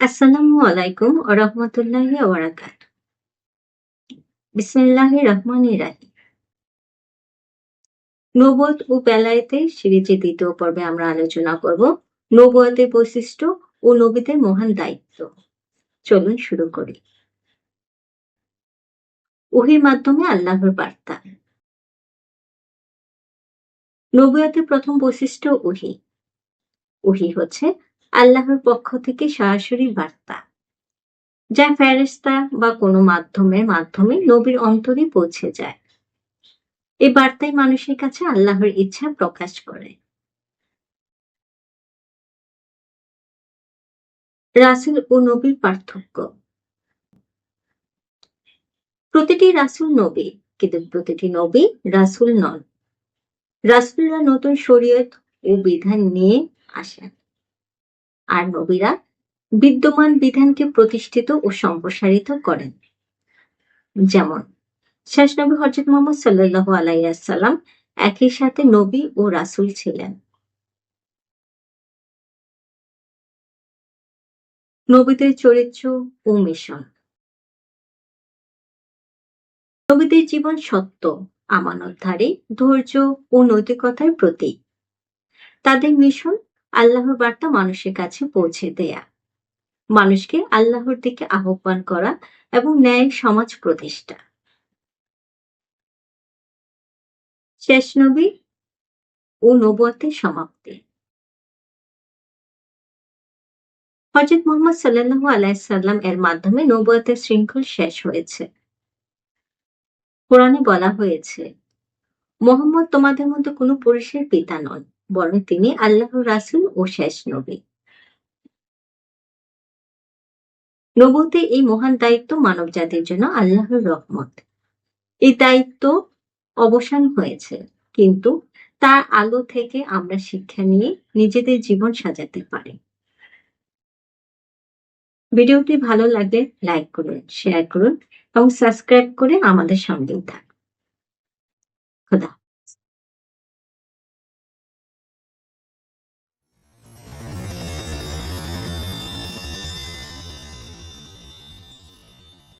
আসসালামু আলাইকুম রহমতুল্লাহি ওয়ারাকাত বিসমিল্লাহি রহমানির রাহিম। নবুয়ত ও বেলায়েতে সিরিজের দ্বিতীয় পর্বে আমরা আলোচনা করব নবুয়তের বৈশিষ্ট্য ও নবীদের মহান দায়িত্ব। চলুন শুরু করি। ওহির মাধ্যমে আল্লাহর বার্তা। নবুয়তের প্রথম বৈশিষ্ট্য ওহি। ওহি হচ্ছে আল্লাহর পক্ষ থেকে সরাসরি বার্তা, যা ফেরেশতা বা কোনো মাধ্যমের মাধ্যমে নবীর অন্তরে পৌঁছে যায়। এই বার্তাই মানুষের কাছে আল্লাহর ইচ্ছা প্রকাশ করে। রাসূল ও নবীর পার্থক্য। প্রতিটি রাসূল নবী, কিন্তু প্রতিটি নবী রাসূল নন। রাসূলরা নতুন শরীয়ত ও বিধান নিয়ে আসেন। আর নবীরা বিদ্যমান বিধানকে প্রতিষ্ঠিত ও সম্প্রসারিত করেন। যেমন, শেষ নবী হজরত মোহাম্মদ সাল্লাহ আলাইসাল্লাম একই সাথে নবী ও রাসূল ছিলেন। নবীদের চরিত্র ও মিশন। নবীদের জীবন সত্য, আমানতধারী, ধৈর্য ও নৈতিকতার প্রতীক। তাদের মিশন আল্লাহর বার্তা মানুষের কাছে পৌঁছে দেয়া। মানুষকে আল্লাহর দিকে আহ্বান করা এবং ন্যায় সমাজ প্রতিষ্ঠা। শেষ নবী ও নবতের সমাপ্তি। হজরত মোহাম্মদ সাল্লাল্লাহু আলাইসাল্লাম এর মাধ্যমে নবতের শৃঙ্খল শেষ হয়েছে। কোরআনে বলা হয়েছে, মোহাম্মদ তোমাদের মধ্যে কোনো পুরুষের পিতা নন। বরং তিনি আল্লাহর রাসূল ও শেষ নবী। নবুতে এই মহান দায়িত্ব মানব জাতির জন্য আল্লাহর রহমত। এই দায়িত্ব অবসান হয়েছে, কিন্তু তার আলো থেকে আমরা শিক্ষা নিয়ে নিজেদের জীবন সাজাতে পারি। ভিডিওটি ভালো লাগলে লাইক করুন, শেয়ার করুন এবং সাবস্ক্রাইব করে আমাদের সঙ্গেই থাকুন। খোদা